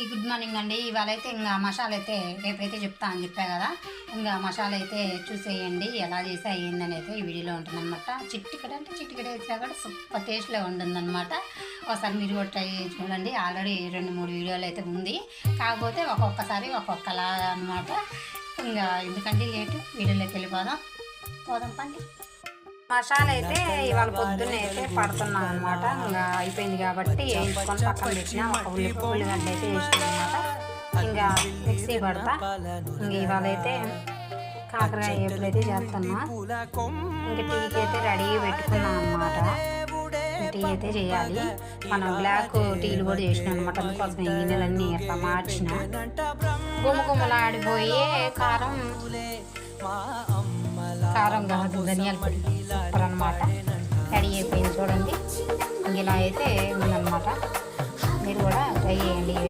ఈ good morning అండి. ఇవాళ అయితే ఇంకా మసాలా అయితే రేపైతే చెప్తా అని చెప్పా కదా. ఇంకా మసాలా అయితే చూసేయండి ఎలా చేసా ఏందని అయితే ఈ వీడియోలో ఉంటుందన్నమాట. చిట్టికడ అంటే చిట్టికడ వేసా కూడా సూపర్ టేస్ట్లో ఉంటుందన్నమాట. ఒకసారి మీరు కూడా ట్రై చూడండి. ఆల్రెడీ రెండు మూడు వీడియోలు అయితే ఉంది. కాకపోతే ఒక్కొక్కసారి ఒక్కొక్కలా అనమాట ఇంకా ఎందుకంటే లేటు? వీడియోలోకి వెళ్ళిపోదాం. పోదాం పండి. మసాలా అయితే ఇవాళ పొద్దున్న అయితే పడుతున్నాం అనమాట ఇంకా అయిపోయింది కాబట్టి వేయించుకొని పక్కన పెట్టిన ఒక ఉల్లి ఉల్లిగడ్డ అయితే వేసిన అనమాట ఇంకా మిక్సీ పడతా. ఇంకా ఇవాళ అయితే కాకరకాయ ఎప్పుడైతే చేస్తున్నా. ఇంకా టీకి అయితే రెడీ పెట్టుకున్నాం అనమాట టీ అయితే చేయాలి. మనం బ్లాక్ టీలు కూడా చేసినాం అనమాట అందుకోసం ఈ గిన్నెలన్నీ ఇట్లా మార్చిన. గుమ్మ గుమ్మలాడిపోయి కారం కారం కాదు ధనియాల పొడి. సూపర్ అనమాట రెడీ అయిపోయింది చూడండి. ఇలా అయితే ఉందన్నమాట. మీరు కూడా ట్రై చేయండి.